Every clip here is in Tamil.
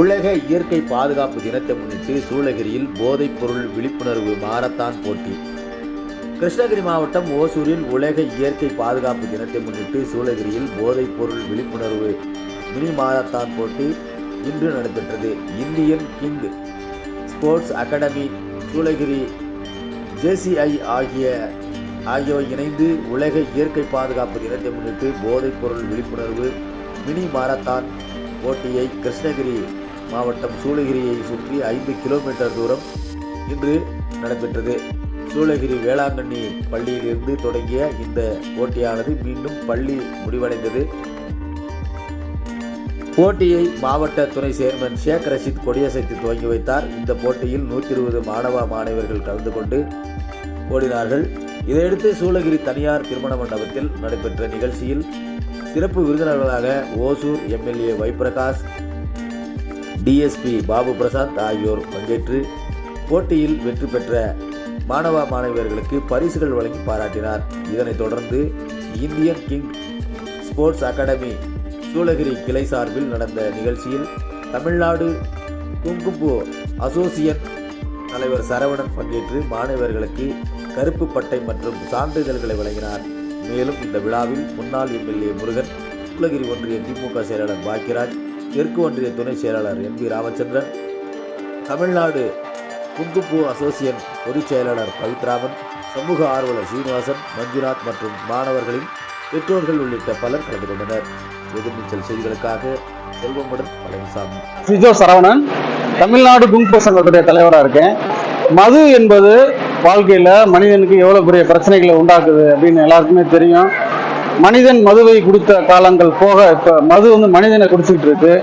உலக இயற்கை பாதுகாப்பு தினத்தை முன்னிட்டு சூளகிரியில் போதைப் பொருள் விழிப்புணர்வு மாரத்தான் போட்டி. கிருஷ்ணகிரி மாவட்டம் ஓசூரில் உலக இயற்கை பாதுகாப்பு தினத்தை முன்னிட்டு சூளகிரியில் போதைப் பொருள் விழிப்புணர்வு மினி மாரத்தான் போட்டி இன்று நடைபெற்றது. Indian king sports academy Soolagiri JCI ஆகிய ஆகியவை இணைந்து உலக இயற்கை பாதுகாப்பு தினத்தை முன்னிட்டு போதைப் பொருள் விழிப்புணர்வு மினி மாரத்தான் போட்டியை கிருஷ்ணகிரி மாவட்டம் சூளகிரியை சுற்றி ஐந்து கிலோமீட்டர் தூரம் இன்று நடைபெற்றது. சூளகிரி வேளாங்கண்ணி பள்ளியிலிருந்து தொடங்கிய இந்த போட்டியானது மீண்டும் பள்ளி முடிவடைந்தது. போட்டியை மாவட்ட துணை சேர்மன் ஷேக் ரஷீத் கொடியசைத்து துவங்கி வைத்தார். இந்த போட்டியில் நூற்றி இருபது மாணவ மாணவர்கள் கலந்து கொண்டு ஓடினார்கள். இதையடுத்து சூளகிரி தனியார் திருமண மண்டபத்தில் நடைபெற்ற நிகழ்ச்சியில் சிறப்பு விருந்தினர்களாக ஓசூர் எம்எல்ஏ வைப்பிரகாஷ் டிஎஸ்பி பாபு பிரசாத் ஆகியோர் பங்கேற்று போட்டியில் வெற்றி பெற்ற மாணவ மாணவியர்களுக்கு பரிசுகள் வழங்கி பாராட்டினார். இதனைத் தொடர்ந்து Indian king sports academy Soolagiri கிளை சார்பில் நடந்த நிகழ்ச்சியில் தமிழ்நாடு குங்கும்பு அசோசியன் தலைவர் சரவணன் பங்கேற்று மாணவர்களுக்கு கருப்பு பட்டை மற்றும் சான்றிதழ்களை வழங்கினார். மேலும் இந்த விழாவில் முன்னாள் எம்எல்ஏ முருகன் சூளகிரி ஒன்றிய திமுக செயலாளர் பாக்கியராஜ் தெற்கு ஒன்றிய துணை செயலாளர் N P Ramachandran Tamil Nadu kung fu association பொதுச் செயலாளர் பவித்ராமன் சமூக ஆர்வலர் சீனிவாசன் மஞ்சுநாத் மற்றும் மாணவர்களின் பெற்றோர்கள் உள்ளிட்ட பலர் கலந்து கொண்டனர். எதிர்நீச்சல் செய்திகளுக்காக செல்வமுடன் பழனிசாமி. சிஜோ சரவணன் தமிழ்நாடு குங்போ சங்கத்துடைய தலைவராக இருக்கேன். மது என்பது வாழ்க்கையில் மனிதனுக்கு எவ்வளோ பெரிய பிரச்சனைகளை உண்டாக்குது அப்படின்னு எல்லாருக்குமே தெரியும். மனிதன் மதுவை குடித்த காலங்கள் போக இப்போ மது வந்து மனிதனை குடிச்சிட்டு இருக்கு.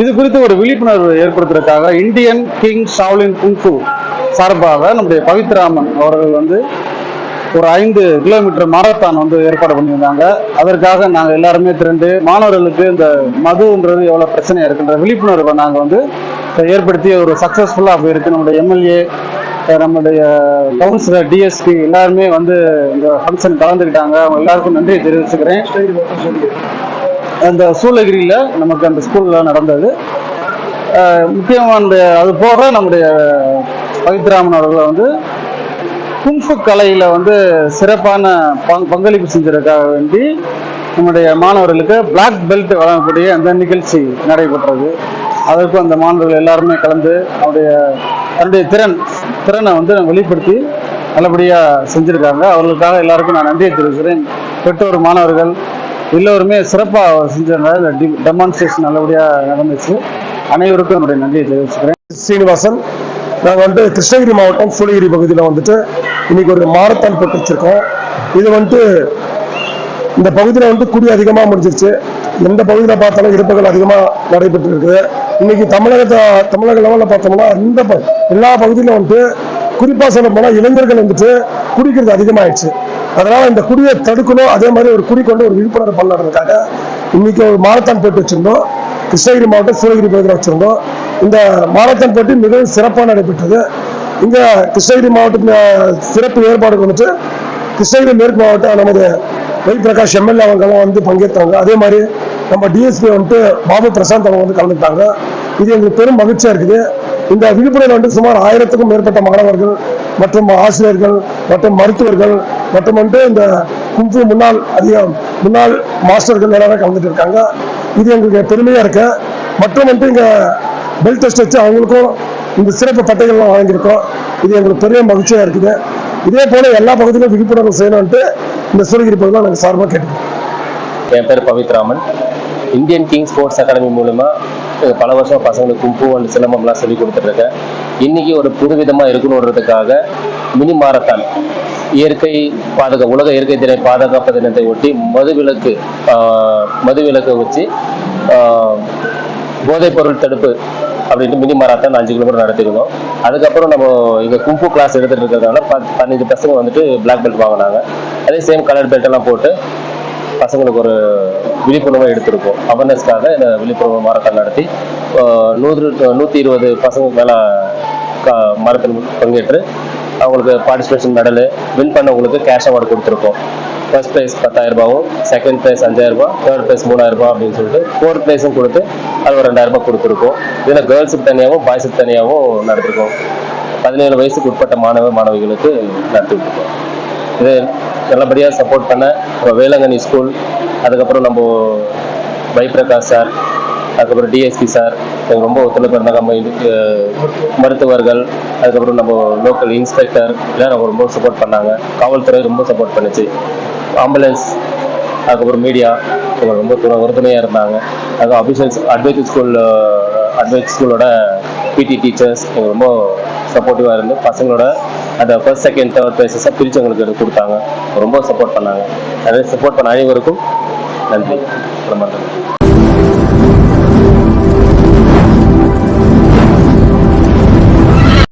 இது குறித்து ஒரு விழிப்புணர்வு ஏற்படுத்துறதுக்காக இந்தியன் கிங் ஷாவ்லின் குங்ஃபு சார்பாக நம்முடைய பவித்ராமன் அவர்கள் வந்து ஒரு ஐந்து கிலோமீட்டர் மாரத்தான் வந்து ஏற்பாடு பண்ணியிருந்தாங்க. அதற்காக நாங்கள் எல்லாருமே திரண்டு மாணவர்களுக்கு இந்த மதுன்றது எவ்வளோ பிரச்சனையாக இருக்குன்ற விழிப்புணர்வை நாங்கள் வந்து ஏற்படுத்தி ஒரு சக்ஸஸ்ஃபுல்லாக போயிருக்கு நம்முடைய எம்எல்ஏ நம்முடைய கவுன்சிலர் டிஎஸ்பி எல்லாருமே வந்து இந்த ஃபங்க்ஷன் கலந்துக்கிட்டாங்க. அவங்க எல்லாருக்கும் நன்றியை தெரிவிச்சுக்கிறேன். அந்த சூளகிரியில் நமக்கு அந்த ஸ்கூலில் நடந்தது. முக்கியமாக அந்த அது போக நம்முடைய பவித்ராமன் அவர்களை வந்து குங்ஃபு கலையில் வந்து சிறப்பான பங் பங்களிப்பு செஞ்சதுக்காக வேண்டி நம்முடைய மாணவர்களுக்கு பிளாக் பெல்ட் வழங்கக்கூடிய அந்த நிகழ்ச்சி நடைபெற்றது. அதற்கும் அந்த மாணவர்கள் எல்லாருமே கலந்து அவருடைய தன்னுடைய திறன் திறனை வந்து வெளிப்படுத்தி நல்லபடியாக செஞ்சுருக்காங்க. அவர்களுக்காக எல்லாருக்கும் நான் நன்றியை தெரிவிக்கிறேன். பெற்றோர் மாணவர்கள் எல்லோருமே சிறப்பாக செஞ்சதுனால இந்த டெமான்ஸ்ட்ரேஷன் நல்லபடியாக நடந்துச்சு. அனைவருக்கும் என்னுடைய நன்றியை தெரிவிச்சுக்கிறேன். ஸ்ரீனிவாசன் நாங்கள் வந்துட்டு கிருஷ்ணகிரி மாவட்டம் சூளகிரி பகுதியில் வந்துட்டு இன்னைக்கு ஒரு மாரத்தான் போட்டு வச்சுருக்கோம் இது வந்துட்டு இந்த பகுதியில் வந்துட்டு குடி அதிகமாக முடிஞ்சிருச்சு. எந்த பகுதியில் பார்த்தாலும் இருப்புகள் அதிகமாக நடைபெற்று இருக்குது இன்னைக்கு தமிழகத்தை தமிழக லெவலில் பார்த்தோம்னா இந்த எல்லா பகுதியிலும் வந்துட்டு குறிப்பாக சொல்ல போனால் இளைஞர்கள் வந்துட்டு குடிக்கிறது அதிகமாகிடுச்சு அதனால் இந்த குடியை தடுக்கணும். அதே மாதிரி ஒரு குடி கொண்டு ஒரு விழிப்புணர்வு பண்ணுறதுக்காக இன்னைக்கு ஒரு மாரத்தான் போட்டு வச்சிருந்தோம். கிருஷ்ணகிரி மாவட்டம் சூளகிரி பகுதியில் வச்சுருந்தோம். இந்த மாரத்தான் போட்டி மிகவும் சிறப்பாக நடைபெற்றது. இங்கே கிருஷ்ணகிரி மாவட்டத்தின் சிறப்பு ஏற்பாடு வந்துட்டு கிருஷ்ணகிரி மேற்கு மாவட்டம் நமது வை பிரகாஷ் எம்எல்ஏ அவங்களும் வந்து பங்கேற்றாங்க. அதே மாதிரி நம்ம டிஎஸ்பி வந்துட்டு பாபு பிரசாந்த் அவங்க வந்து கலந்துட்டாங்க இது எங்களுக்கு பெரும் மகிழ்ச்சியாக இருக்குது. இந்த விழிப்புணர்வு வந்து சுமார் ஆயிரத்துக்கும் மேற்பட்ட மாணவர்கள் மற்றும் ஆசிரியர்கள் மற்றும் மருத்துவர்கள் மற்றும் வந்துட்டு இந்த கும்பு முன்னாள் அதிகம் முன்னாள் மாஸ்டர்கள் எல்லாரும் கலந்துட்டு இருக்காங்க. இது எங்களுக்கு பெருமையா இருக்கு. மற்றும் வந்து இங்க பெல்ட் டெஸ்ட் வச்சு அவங்களுக்கும் இந்த சிறப்பு பட்டைகள்லாம் வாங்கியிருக்கோம். இது எங்களுக்கு பெரிய மகிழ்ச்சியா இருக்குது. இதே போல எல்லா பகுதியிலும் விழிப்புணர்வு செய்யணும்ட்டு இந்த சூழகிரி பகுதியில் நாங்கள் சார்பாக கேட்டுக்கிறோம். என் பேர் Pavithraman. Indian king sports academy மூலமா பல வருஷம் பசங்களுக்கு கும்பு அண்ட் சிலம்பம்லாம் சொல்லி கொடுத்துட்ருக்கேன் இன்னைக்கு ஒரு புதுவிதமாக இருக்கணுன்றதுக்காக மினி மாரத்தான் இயற்கை பாதுகா உலக இயற்கை திரை பாதுகாப்பு தினத்தை ஒட்டி மதுவிலக்கு மதுவிலக்கு வச்சு ஆஹ், போதைப் பொருள் தடுப்பு அப்படின்ட்டு மினி மாராத்தான் அஞ்சு கிலோமீட்டர் நடத்திருந்தோம் அதுக்கப்புறம் நம்ம இங்கே கும்பு கிளாஸ் எடுத்துகிட்டு இருக்கிறதுனால பத்- பதினஞ்சு பசங்க வந்துட்டு பிளாக் பெல்ட் வாங்கினாங்க. அதே சேம் கலர் பெல்ட் எல்லாம் போட்டு பசங்களுக்கு ஒரு விழிப்புணர்வை எடுத்திருக்கோம். அவேர்னஸ்க்காக இந்த விழிப்புணர்வு மாரத்தான் நடத்தி நூறு நூற்றி இருபது பசங்க மேலே மாரத்தான் பங்கேற்று அவங்களுக்கு பார்ட்டிசிபேஷன் மெடலு வின் பண்ணவங்களுக்கு கேஷ் அவார்டு கொடுத்துருக்கோம். ஃபர்ஸ்ட் ப்ரைஸ் பத்தாயிரம் ரூபாவும் செகண்ட் ப்ரைஸ் அஞ்சாயிரம் ரூபாய் தேர்ட் ப்ரைஸ் மூணாயிரம் ரூபாய் அப்படின்னு சொல்லிட்டு ஃபோர்த் ப்ரைஸும் கொடுத்து அது ஒரு ரெண்டாயிரம் ரூபாய் கொடுத்துருக்கோம். இதில் கேர்ள்ஸுக்கு தனியாகவும் பாய்ஸுக்கு தனியாகவும் நடத்திருக்கோம். பதினேழு வயசுக்கு உட்பட்ட மாணவ மாணவிகளுக்கு நடத்திட்டு இது நல்லபடியாக சப்போர்ட் பண்ண வேளாங்கண்ணி ஸ்கூல் அதுக்கப்புறம் நம்ம பைபிரகாஷ் சார் அதுக்கப்புறம் டிஎஸ்பி சார் ரொம்ப ஒத்துழைப்பு இருந்தாங்க நம்ம இதுக்கு மருத்துவர்கள் அதுக்கப்புறம் நம்ம லோக்கல் இன்ஸ்பெக்டர் எல்லாம் நம்ம ரொம்ப சப்போர்ட் பண்ணாங்க. காவல்துறை ரொம்ப சப்போர்ட் பண்ணுச்சு. ஆம்புலன்ஸ் அதுக்கப்புறம் மீடியா இவங்க ரொம்ப துணை உறுதுணையாக இருந்தாங்க. அதுவும் அபிஷன்ஸ் அட்வைட் ஸ்கூல் அட்வைஸ் ஸ்கூலோட பிடி டீச்சர்ஸ் இவங்க ரொம்ப சப்போர்ட்டிவாக இருந்து பசங்களோட அந்த ஃபர்ஸ்ட் செகண்ட் தேர்ட் ப்ரைஸஸை பிரித்து எங்களுக்கு எடுத்து கொடுத்தாங்க. ரொம்ப சப்போர்ட் பண்ணாங்க. அதே சப்போர்ட் பண்ண அனைவருக்கும் நன்றி. நன்றி